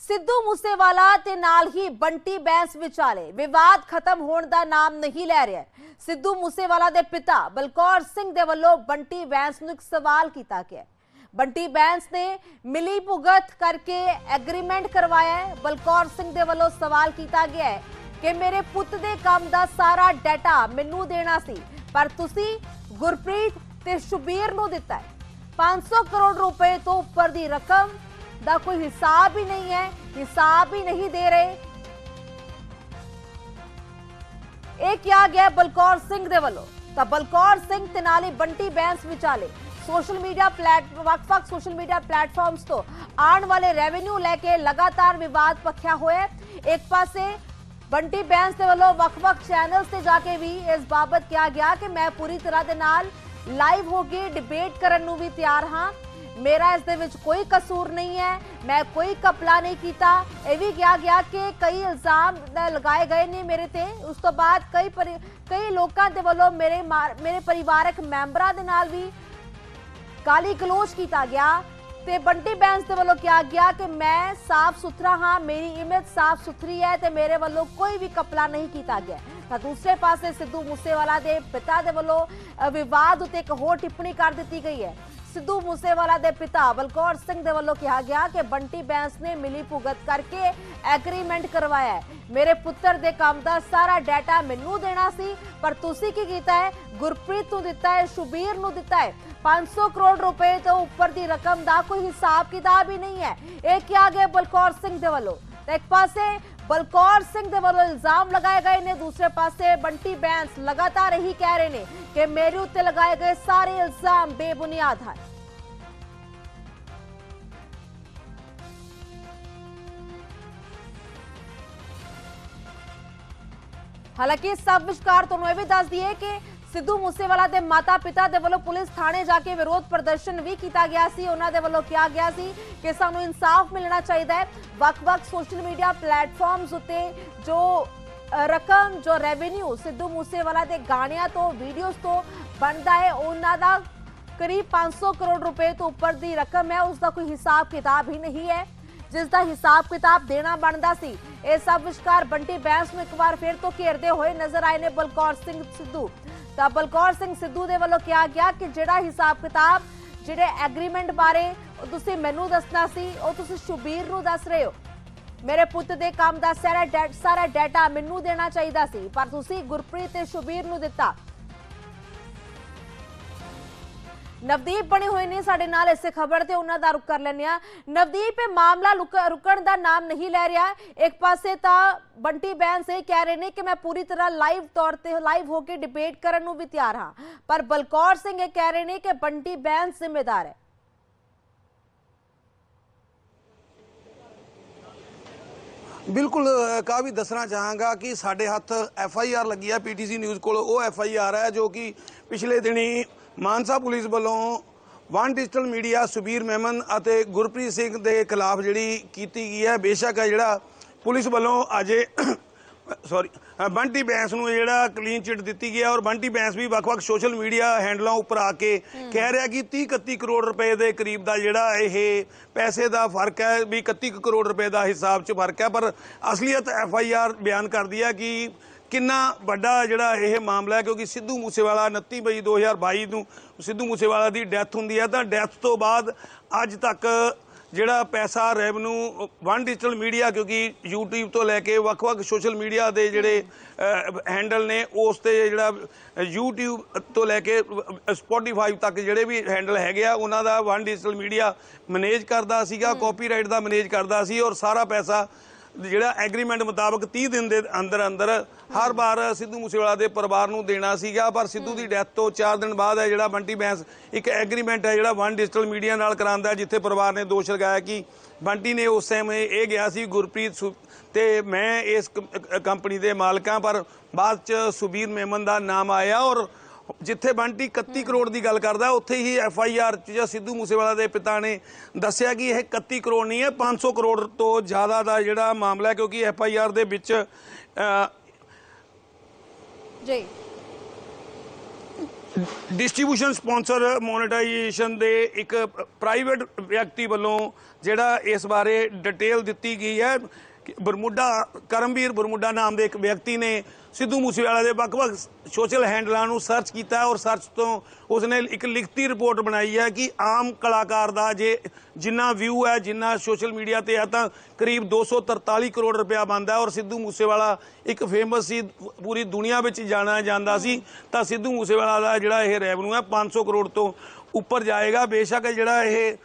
ਸਿੱਧੂ ਮੂਸੇਵਾਲਾ ਤੇ ਨਾਲ ਹੀ ਬੰਟੀ ਬੈਂਸ ਵਿਚਾਲੇ ਵਿਵਾਦ ਖਤਮ ਹੋਣ ਦਾ ਨਾਮ ਨਹੀਂ ਲੈ ਰਿਹਾ। ਸਿੱਧੂ ਮੂਸੇਵਾਲਾ ਦੇ ਪਿਤਾ ਬਲਕੌਰ ਸਿੰਘ ਦੇ ਵੱਲੋਂ ਬੰਟੀ ਬੈਂਸ ਨੂੰ ਇੱਕ ਸਵਾਲ ਕੀਤਾ ਗਿਆ ਬੰਟੀ ਬੈਂਸ ਨੇ ਮਿਲੀ ਭੁਗਤ ਕਰਕੇ ਐਗਰੀਮੈਂਟ ਕਰਵਾਇਆ ਹੈ। ਬਲਕੌਰ ਸਿੰਘ ਦੇ ਵੱਲੋਂ ਸਵਾਲ ਕੀਤਾ ਗਿਆ ਹੈ ਕਿ ਮੇਰੇ ਪੁੱਤ ਦੇ ਕੰਮ ਦਾ ਸਾਰਾ ਡਾਟਾ ਮੈਨੂੰ ਦੇਣਾ ਸੀ, ਪਰ ਤੁਸੀਂ ਗੁਰਪ੍ਰੀਤ ਤੇ ਸ਼ੁਬੀਰ ਨੂੰ ਦਿੱਤਾ ਹੈ। 500 ਕਰੋੜ ਰੁਪਏ ਤੋਂ ਉੱਪਰ ਦੀ ਰਕਮ ਦਾ ਕੋਈ ਹਿਸਾਬ ਹੀ ਨਹੀਂ ਹੈ, ਹਿਸਾਬ ਹੀ ਨਹੀਂ ਦੇ ਰਹੇ। ਇਹ ਕਿਹਾ ਗਿਆ ਬਲਕੌਰ ਸਿੰਘ ਦੇ ਵੱਲੋਂ। ਤਾਂ ਬਲਕੌਰ ਸਿੰਘ ਤੇ ਬੰਟੀ ਬੈਂਸ ਵਿਚਾਲੇ ਸੋਸ਼ਲ ਮੀਡੀਆ ਪਲੇਟ ਵੱਖ-ਵੱਖ ਸੋਸ਼ਲ ਮੀਡੀਆ ਪਲੇਟਫਾਰਮਸ ਤੋਂ ਆਉਣ ਵਾਲੇ ਰੈਵਨਿਊ ਲੈ ਕੇ ਲਗਾਤਾਰ ਵਿਵਾਦ ਪੱਖਿਆ ਹੋਇਆ ਇੱਕ ਪਾਸੇ ਬੰਟੀ ਬੈਂਸ ਦੇ ਵੱਲੋਂ ਵੱਖ-ਵੱਖ ਚੈਨਲਸ ਤੇ ਜਾ ਕੇ ਵੀ ਇਸ ਬਾਬਤ ਕਿਹਾ ਗਿਆ ਕਿ ਮੈਂ ਪੂਰੀ ਤਰ੍ਹਾਂ ਦੇ ਨਾਲ ਲਾਈਵ ਹੋ ਕੇ ਡਿਬੇਟ ਕਰਨ ਨੂੰ ਵੀ ਤਿਆਰ ਹਾਂ। ਮੇਰਾ ਇਸ ਦੇ ਵਿੱਚ ਕੋਈ ਕਸੂਰ ਨਹੀਂ ਹੈ, ਮੈਂ ਕੋਈ ਕਪਲਾ ਨਹੀਂ ਕੀਤਾ। ਇਹ ਵੀ ਕਿਹਾ ਗਿਆ ਕਿ ਕਈ ਇਲਜ਼ਾਮ ਲਗਾਏ ਗਏ ਨੇ ਮੇਰੇ ਤੇ। ਉਸ ਤੋਂ ਬਾਅਦ ਕਈ ਪਰਿ- ਕਈ ਲੋਕਾਂ ਦੇ ਵੱਲੋਂ ਮੇਰੇ ਮਾਰ- ਮੇਰੇ ਪਰਿਵਾਰਕ ਮੈਂਬਰਾਂ ਦੇ ਨਾਲ ਵੀ ਗਾਲੀ ਗਲੋਚ ਕੀਤਾ ਗਿਆ। ਤੇ ਬੰਟੀ ਬੈਂਸ ਦੇ ਵੱਲੋਂ ਕਿਹਾ ਗਿਆ ਕਿ ਮੈਂ ਸਾਫ਼ ਸੁਥਰਾ ਹਾਂ, ਮੇਰੀ ਇਮੇਜ ਸਾਫ਼ ਸੁਥਰੀ ਹੈ ਤੇ ਮੇਰੇ ਵੱਲੋਂ ਕੋਈ ਵੀ ਕਪਲਾ ਨਹੀਂ ਕੀਤਾ ਗਿਆ। ਤਾਂ ਦੂਸਰੇ ਪਾਸੇ ਸਿੱਧੂ ਮੂਸੇਵਾਲਾ ਦੇ ਪਿਤਾ ਦੇ ਵੱਲੋਂ ਵਿਵਾਦ ਉਤੇ ਇੱਕ ਹੋਰ ਟਿੱਪਣੀ ਕਰ ਦਿੱਤੀ ਗਈ ਹੈ। ਸਿੱਧੂ ਮੂਸੇਵਾਲਾ ਦੇ ਪਿਤਾ ਬਲਕੌਰ ਸਿੰਘ ਦੇ ਵੱਲੋਂ ਕਿਹਾ ਗਿਆ ਕਿ ਬੰਟੀ ਬੈਂਸ ਨੇ ਮਿਲੀ ਭੁਗਤ ਕਰਕੇ ਐਗਰੀਮੈਂਟ ਕਰਵਾਇਆ ਮੇਰੇ ਪੁੱਤਰ ਦੇ ਕੰਮ ਦਾ ਸਾਰਾ ਡਾਟਾ ਮੈਨੂੰ ਦੇਣਾ ਸੀ, ਪਰ ਤੁਸੀਂ ਕੀ ਕੀਤਾ ਹੈ? ਗੁਰਪ੍ਰੀਤ ਨੂੰ ਦਿੱਤਾ ਹੈ, ਸ਼ੁਬੀਰ ਨੂੰ ਦਿੱਤਾ ਹੈ। 500 ਕਰੋੜ ਰੁਪਏ ਤੋਂ ਉੱਪਰ ਦੀ ਰਕਮ ਦਾ ਕੋਈ ਹਿਸਾਬ ਕਿਤਾਬ ਹੀ ਨਹੀਂ ਹੈ। ਇਹ ਕਿਹਾ ਗਿਆ ਬਲਕੌਰ ਸਿੰਘ ਦੇ ਵੱਲੋਂ। ਤਾਂ ਇੱਕ ਪਾਸੇ ਬਲਕੌਰ ਸਿੰਘ ਦੇ ਵੱਲੋਂ ਇਲਜ਼ਾਮ ਲਗਾਏ ਗਏ ਨੇ ਦੂਸਰੇ ਪਾਸੇ ਬੰਟੀ ਬੈਂਸ ਲਗਾਤਾਰ ਇਹੀ ਕਹਿ ਰਹੇ ਨੇ ਕਿ ਮੇਰੇ ਉੱਤੇ ਲਗਾਏ ਗਏ ਸਾਰੇ ਇਲਜ਼ਾਮ ਬੇਬੁਨਿਆਦ ਹਨ ਹਾਲਾਂਕਿ ਇਸ ਸਭ ਵਿਚਕਾਰ ਤੁਹਾਨੂੰ ਇਹ ਵੀ ਦੱਸ ਦਈਏ ਕਿ ਸਿੱਧੂ ਮੂਸੇਵਾਲਾ ਦੇ ਮਾਤਾ-ਪਿਤਾ ਦੇ ਵੱਲੋਂ ਪੁਲਿਸ ਥਾਣੇ ਜਾ ਕੇ ਵਿਰੋਧ ਪ੍ਰਦਰਸ਼ਨ ਵੀ ਕੀਤਾ ਗਿਆ ਸੀ ਉਹਨਾਂ ਦੇ ਵੱਲੋਂ ਕਿਹਾ ਗਿਆ ਸੀ ਕਿ ਸਾਨੂੰ ਇਨਸਾਫ ਮਿਲਣਾ ਚਾਹੀਦਾ ਹੈ ਵੱਖ-ਵੱਖ ਸੋਸ਼ਲ ਮੀਡੀਆ ਪਲੇਟਫਾਰਮਸ ਉੱਤੇ ਜੋ ਅ, ਰਕਮ ਜੋ ਰੈਵਨਿਊ ਸਿੱਧੂ ਮੂਸੇਵਾਲਾ ਦੇ ਗਾਣਿਆਂ ਤੋਂ ਵੀਡੀਓਜ਼ ਤੋਂ ਬਣਦਾ ਹੈ ਉਹਨਾਂ ਦਾ ਕਰੀਬ 500 ਕਰੋੜ ਰੁਪਏ ਤੋਂ ਉੱਪਰ ਦੀ ਰਕਮ ਹੈ ਉਸ ਦਾ ਕੋਈ ਹਿਸਾਬ ਕਿਤਾਬ ਹੀ ਨਹੀਂ ਹੈ ਜਿਸ ਦਾ ਹਿਸਾਬ ਕਿਤਾਬ ਦੇਣਾ ਬਣਦਾ ਸੀ ਇਹ ਸਭ ਵਿਚਕਾਰ ਬੰਟੀ ਬੈਂਸ ਨੂੰ ਇੱਕ ਵਾਰ ਫਿਰ ਤੋਂ ਘੇਰਦੇ ਹੋਏ ਨਜ਼ਰ ਆਏ ਨੇ ਬਲਕੌਰ ਸਿੰਘ ਸਿੱਧੂ ਤਾਂ ਬਲਕੌਰ ਸਿੰਘ ਸਿੱਧੂ ਦੇ ਵੱਲੋਂ ਕਿਹਾ ਗਿਆ ਕਿ ਜਿਹੜਾ ਹਿਸਾਬ ਕਿਤਾਬ, ਜਿਹੜੇ ਐਗਰੀਮੈਂਟ ਬਾਰੇ ਉਹ ਤੁਸੀਂ ਮੈਨੂੰ ਦੱਸਣਾ ਸੀ, ਉਹ ਤੁਸੀਂ ਸ਼ੁਬੀਰ ਨੂੰ ਦੱਸ ਰਹੇ ਹੋ। ਮੇਰੇ ਪੁੱਤ ਦੇ ਕੰਮ ਦਾ ਸਾਰਾ ਡੈ- ਸਾਰਾ ਡਾਟਾ ਮੈਨੂੰ ਦੇਣਾ ਚਾਹੀਦਾ ਸੀ, ਪਰ ਤੁਸੀਂ ਗੁਰਪ੍ਰੀਤ ਤੇ ਸ਼ੁਬੀਰ ਨੂੰ ਦਿੱਤਾ। ਨਵਦੀਪ ਬਣੇ ਹੋਏ ਨੇ ਸਾਡੇ ਨਾਲ ਇਸੇ ਖਬਰ ਤੇ ਉਹਨਾਂ ਦਾ ਰੁਕ ਕਰ ਲੈਂਦੇ ਆ ਨਵਦੀਪ ਇਹ ਮਾਮਲਾ ਰੁਕਣ ਦਾ ਨਾਮ ਨਹੀਂ ਲੈ ਰਿਹਾ। ਇੱਕ ਪਾਸੇ ਤਾਂ ਬੰਟੀ ਬੈਂਸ ਇਹ ਕਹਿ ਰਹੇ ਨੇ ਕਿ ਮੈਂ ਪੂਰੀ ਤਰ੍ਹਾਂ ਲਾਈਵ ਤੌਰ ਤੇ ਲਾਈਵ ਹੋ ਕੇ ਡਿਬੇਟ ਕਰਨ ਨੂੰ ਵੀ ਤਿਆਰ ਹਾਂ। ਪਰ ਬਲਕੌਰ ਸਿੰਘ ਇਹ ਕਹਿ ਰਹੇ ਨੇ ਕਿ ਬੰਟੀ ਬੈਂਸ ਜ਼ਿੰਮੇਦਾਰ ਹੈ। ਬਿਲਕੁਲ ਅ, ਕਾਫੀ ਦੱਸਣਾ ਚਾਹਾਂਗਾ ਕਿ ਸਾਡੇ ਹੱਥ ਐਫ ਆਈ ਆਰ ਲੱਗੀ ਹੈ ਪੀਟੀਸੀ ਨਿਊਜ਼ ਕੋਲ। ਉਹ ਐਫ ਆਈ ਆਰ ਹੈ ਜੋ ਕਿ ਪਿਛਲੇ ਦਿਨੀ ਮਾਨਸਾ ਪੁਲਿਸ ਵੱਲੋਂ one digital media Subir Mehman ਅਤੇ ਗੁਰਪ੍ਰੀਤ ਸਿੰਘ ਦੇ ਖਿਲਾਫ ਜਿਹੜੀ ਕੀਤੀ ਗਈ ਹੈ, ਬੇਸ਼ੱਕ ਹੈ ਜਿਹੜਾ ਪੁਲਿਸ ਵੱਲੋਂ ਅਜੇ ਸੌਰੀ ਬੰਟੀ ਬੈਂਸ ਨੂੰ ਜਿਹੜਾ ਕਲੀਨ ਚਿਟ ਦਿੱਤੀ ਗਿਆ ਔਰ ਬੰਟੀ ਬੈਂਸ ਵੀ ਵੱਖ-ਵੱਖ ਸੋਸ਼ਲ ਮੀਡੀਆ ਹੈਂਡਲਾਂ ਉੱਪਰ ਆ ਕੇ ਕਹਿ ਰਿਹਾ ਕਿ 30 31 ਕਰੋੜ ਰੁਪਏ ਦੇ ਕਰੀਬ ਦਾ ਜਿਹੜਾ ਇਹ ਪੈਸੇ ਦਾ ਫ਼ਰਕ ਹੈ, ਵੀ 31 ਕੁ ਕਰੋੜ ਰੁਪਏ ਦਾ ਹਿਸਾਬ 'ਚ ਫ਼ਰਕ ਹੈ, ਪਰ ਅਸਲੀਅਤ ਐਫ ਆਈ ਆਰ ਬਿਆਨ ਕਰਦੀ ਹੈ ਕਿ ਕਿੰਨਾ ਵੱਡਾ ਜਿਹੜਾ ਇਹ ਮਾਮਲਾ ਹੈ ਕਿਉਂਕਿ ਸਿੱਧੂ ਮੂਸੇਵਾਲਾ 29 ਮਈ 2022 ਨੂੰ ਸਿੱਧੂ ਮੂਸੇਵਾਲਾ ਦੀ ਡੈਥ ਹੁੰਦੀ ਹੈ ਤਾਂ ਡੈਥ ਤੋਂ ਬਾਅਦ ਅੱਜ ਤੱਕ ਜਿਹੜਾ ਪੈਸਾ ਰੈਵਨਿਊ ਵਨ ਡਿਜੀਟਲ ਮੀਡੀਆ ਕਿਉਂਕਿ YouTube ਤੋਂ ਲੈ ਕੇ ਵੱਖ-ਵੱਖ ਸੋਸ਼ਲ ਮੀਡੀਆ ਦੇ ਜਿਹੜੇ ਹੈਂਡਲ ਨੇ ਉਸ ਤੇ ਜਿਹੜਾ YouTube ਤੋਂ ਲੈ ਕੇ Spotify ਤੱਕ ਜਿਹੜੇ ਵੀ ਹੈਂਡਲ ਹੈਗੇ ਆ ਉਹਨਾਂ ਦਾ ਵਨ ਡਿਜੀਟਲ ਮੀਡੀਆ ਮੈਨੇਜ ਕਰਦਾ ਸੀਗਾ ਕਾਪੀਰਾਈਟ ਦਾ ਮੈਨੇਜ ਕਰਦਾ ਸੀ ਔਰ ਸਾਰਾ ਪੈਸਾ ਜਿਹੜਾ ਐਗਰੀਮੈਂਟ ਮੁਤਾਬਕ 30 ਦਿਨ ਦੇ ਅੰਦਰ ਅੰਦਰ ਹਰ ਵਾਰ ਸਿੱਧੂ ਮੂਸੇਵਾਲਾ ਦੇ ਪਰਿਵਾਰ ਨੂੰ ਦੇਣਾ ਸੀਗਾ, ਪਰ ਸਿੱਧੂ ਦੀ ਡੈਥ ਤੋਂ 4 ਦਿਨ ਬਾਅਦ ਹੈ ਜਿਹੜਾ ਬੰਟੀ ਬੈਂਸ ਇੱਕ ਐਗਰੀਮੈਂਟ ਹੈ ਜਿਹੜਾ ਵਨ ਡਿਜੀਟਲ ਮੀਡੀਆ ਨਾਲ ਕਰਾਂਦਾ ਜਿੱਥੇ ਪਰਿਵਾਰ ਨੇ ਦੋਸ਼ ਲਗਾਇਆ ਕਿ ਬੰਟੀ ਨੇ ਉਸ ਸਮੇਂ ਇਹ ਗਿਆ ਸੀ ਗੁਰਪ੍ਰੀਤ ਸੁ- ਤੇ ਮੈਂ ਇਸ ਕੰਪਨੀ ਦੇ ਮਾਲਕਾਂ ਪਰ ਬਾਅਦ ਚ ਸੁਬੀਰ ਮੇਮਨ ਦਾ ਨਾਮ ਆਇਆ ਔਰ ਜਿੱਥੇ ਬੰਟੀ 31 ਕਰੋੜ ਦੀ ਗੱਲ ਕਰਦਾ ਉੱਥੇ ਹੀ ਐਫ ਆਈ ਆਰ ਚ ਜਾਂ ਸਿੱਧੂ ਮੂਸੇਵਾਲਾ ਦੇ ਪਿਤਾ ਨੇ ਦੱਸਿਆ ਕਿ ਇਹ 31 ਕਰੋੜ ਨਹੀਂ ਹੈ 500 ਕਰੋੜ ਤੋਂ ਜ਼ਿਆਦਾ ਦਾ ਜਿਹੜਾ ਮਾਮਲਾ ਹੈ ਕਿਉਂਕਿ ਐਫ ਆਈ ਆਰ ਦੇ ਵਿੱਚ ਜੀ। ਡਿਸਟ੍ਰੀਬਿਊਸ਼ਨ ਸਪਾਂਸਰ ਮੋਨੇਟਾਈਜੇਸ਼ਨ ਦੇ ਇੱਕ ਪ੍ਰਾਈਵੇਟ ਵਿਅਕਤੀ ਵੱਲੋਂ ਜਿਹੜਾ ਇਸ ਬਾਰੇ ਡਿਟੇਲ ਦਿੱਤੀ ਗਈ ਹੈ ਬਰਮੁੱਡਾ, ਕਰਮਵੀਰ ਬਰਮੁੱਡਾ ਨਾਮ ਦੇ ਇੱਕ ਵਿਅਕਤੀ ਨੇ ਸਿੱਧੂ ਮੂਸੇਵਾਲਾ ਦੇ ਵੱਖ-ਵੱਖ ਸੋਸ਼ਲ ਹੈਂਡਲਾਂ ਨੂੰ ਸਰਚ ਕੀਤਾ ਔਰ ਸਰਚ ਤੋਂ ਉਸਨੇ ਇੱਕ ਲਿਖਤੀ ਰਿਪੋਰਟ ਬਣਾਈ ਹੈ ਕਿ ਆਮ ਕਲਾਕਾਰ ਦਾ ਜੇ ਜਿੰਨਾ ਵਿਊ ਹੈ, ਜਿੰਨਾ ਸੋਸ਼ਲ ਮੀਡੀਆ ਤੇ ਹੈ, ਤਾਂ ਕਰੀਬ 243 ਕਰੋੜ ਰੁਪਇਆ ਬਣਦਾ ਔਰ ਸਿੱਧੂ ਮੂਸੇਵਾਲਾ ਇੱਕ ਫੇਮਸ ਸੀ, ਪੂਰੀ ਦੁਨੀਆ ਵਿੱਚ ਜਾਣਿਆ ਜਾਂਦਾ ਸੀ, ਤਾਂ ਸਿੱਧੂ ਮੂਸੇਵਾਲਾ ਦਾ ਜਿਹੜਾ ਇਹ ਰੈਵਨਿਊ ਹੈ 500 ਕਰੋੜ ਤੋਂ ਉੱਪਰ ਜਾਏਗਾ। ਬੇਸ਼ੱਕ ਜਿਹੜਾ ਇਹ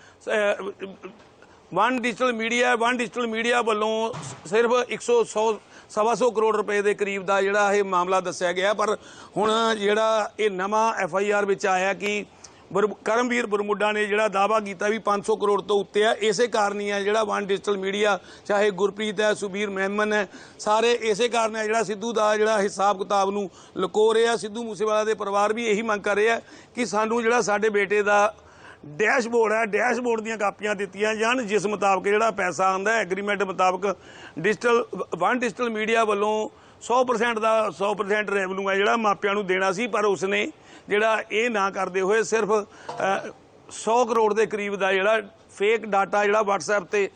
one digital media one digital media ਵੱਲੋਂ ਸ- ਸਿਰਫ 100 100 ਸਵਾ ਸੌ ਕਰੋੜ ਰੁਪਏ ਦੇ ਕਰੀਬ ਦਾ ਜਿਹੜਾ ਇਹ ਮਾਮਲਾ ਦੱਸਿਆ ਗਿਆ। ਪਰ ਹੁਣ ਜਿਹੜਾ ਇਹ ਨਵਾਂ ਐਫ ਆਈ ਆਰ ਵਿੱਚ ਆਇਆ ਕਿ ਬਰ- ਕਰਮਵੀਰ ਬਰਮੁੱਡਾ ਨੇ ਜਿਹੜਾ ਦਾਵਾ ਕੀਤਾ ਵੀ 500 ਕਰੋੜ ਤੋਂ ਉੱਤੇ ਆ, ਇਸੇ ਕਾਰਨ ਹੀ ਹੈ ਜਿਹੜਾ ਵਨ ਡਿਜੀਟਲ ਮੀਡੀਆ ਚਾਹੇ ਗੁਰਪ੍ਰੀਤ ਹੈ, ਸੁਬੀਰ ਮਹਿਮਨ ਹੈ, ਸਾਰੇ ਇਸੇ ਕਾਰਨ ਹੈ ਜਿਹੜਾ ਸਿੱਧੂ ਦਾ ਜਿਹੜਾ ਹਿਸਾਬ ਕਿਤਾਬ ਨੂੰ ਲੁਕੋ ਰਿਹਾ। ਸਿੱਧੂ ਮੂਸੇਵਾਲਾ ਦੇ ਪਰਿਵਾਰ ਵੀ ਇਹੀ ਮੰਗ ਕਰ ਰਿਹਾ ਕਿ ਸਾਨੂੰ ਜਿਹੜਾ ਸਾਡੇ ਬੇਟੇ ਦਾ ਡੈਸ਼ਬੋਰਡ ਹੈ ਡੈਸ਼ਬੋਰਡ ਦੀਆਂ ਕਾਪੀਆਂ ਦਿੱਤੀਆਂ ਜਾਣ ਜਿਸ ਮੁਤਾਬਕ ਜਿਹੜਾ ਪੈਸਾ ਆਉਂਦਾ ਐਗਰੀਮੈਂਟ ਮੁਤਾਬਕ ਡਿਜੀਟਲ ਵਨ ਡਿਜੀਟਲ ਮੀਡੀਆ ਵੱਲੋਂ 100% ਦਾ 100% ਰੈਵਨਿਊ ਹੈ ਜਿਹੜਾ ਮਾਪਿਆਂ ਨੂੰ ਦੇਣਾ ਸੀ ਪਰ ਉਸਨੇ ਜਿਹੜਾ ਇਹ ਨਾ ਕਰਦੇ ਹੋਏ ਸਿਰਫ ਅ, 100 ਕਰੋੜ ਦੇ ਕਰੀਬ ਦਾ ਜਿਹੜਾ ਫੇਕ ਡਾਟਾ ਜਿਹੜਾ WhatsApp ਤੇ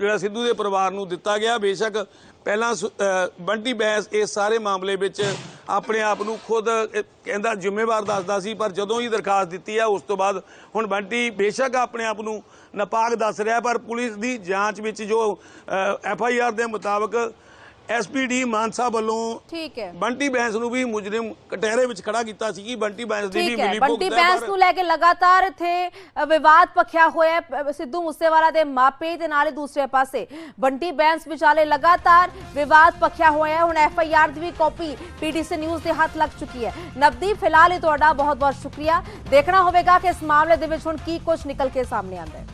ਜਿਹੜਾ ਸਿੱਧੂ ਦੇ ਪਰਿਵਾਰ ਨੂੰ ਦਿੱਤਾ ਗਿਆ। ਬੇਸ਼ੱਕ ਪਹਿਲਾਂ ਸੁ- ਬੰਟੀ ਬੈਂਸ ਇਸ ਸਾਰੇ ਮਾਮਲੇ ਵਿੱਚ ਆਪਣੇ ਆਪ ਨੂੰ ਖੁਦ ਕਹਿੰਦਾ ਜ਼ਿੰਮੇਵਾਰ ਦੱਸਦਾ ਸੀ, ਪਰ ਜਦੋਂ ਹੀ ਦਰਖਾਸਤ ਦਿੱਤੀ ਹੈ ਉਸ ਤੋਂ ਬਾਅਦ ਹੁਣ ਬੰਟੀ ਬੇਸ਼ੱਕ ਆਪਣੇ ਆਪ ਨੂੰ ਨਪਾਕ ਦੱਸ ਰਿਹਾ, ਪਰ ਪੁਲਿਸ ਦੀ ਜਾਂਚ ਵਿੱਚ ਜੋ ਐਫ ਆਈ ਆਰ ਦੇ ਮੁਤਾਬਕ ਐਸਪੀਡੀ ਮਾਨਸਾ ਵੱਲੋਂ ਠੀਕ ਹੈ। ਬੰਟੀ ਬੈਂਸ ਨੂੰ ਵੀ ਮੁਜਰਮ ਕਟਹਿਰੇ ਵਿੱਚ ਖੜਾ ਕੀਤਾ ਸੀ ਕਿ ਬੰਟੀ ਬੈਂਸ ਦੀ ਵੀ ਮਿਲੀ ਬੰਟੀ ਬੈਂਸ ਨੂੰ ਲੈ ਕੇ ਲਗਾਤਾਰ ਇੱਥੇ ਵਿਵਾਦ ਪਖਿਆ ਹੋਇਆ ਸਿੱਧੂ ਮੂਸੇਵਾਲਾ ਦੇ ਮਾਪੇ ਤੇ ਨਾਲੇ ਦੂਸਰੇ ਪਾਸੇ। ਬੰਟੀ ਬੈਂਸ ਵਿਚਾਲੇ ਲਗਾਤਾਰ ਵਿਵਾਦ ਪਖਿਆ ਹੋਇਆ ਹੁਣ ਐਫ ਆਈ ਆਰ ਦੀ ਵੀ ਕਾਪੀ ਪੀਟੀਸੀ ਨਿਊਜ਼ ਦੇ ਹੱਥ ਲੱਗ ਚੁੱਕੀ ਹੈ। ਨਵਦੀਪ ਫਿਲਹਾਲ ਇਹ ਤੁਹਾਡਾ ਬਹੁਤ ਬਹੁਤ ਸ਼ੁਕਰੀਆ। ਦੇਖਣਾ ਹੋਵੇਗਾ ਕਿ ਇਸ ਮਾਮਲੇ ਦੇ ਵਿੱਚ ਹੁਣ ਕੀ ਕੁਝ ਨਿਕਲ ਕੇ ਸਾਹਮਣੇ ਆਉਂਦਾ ਹੈ।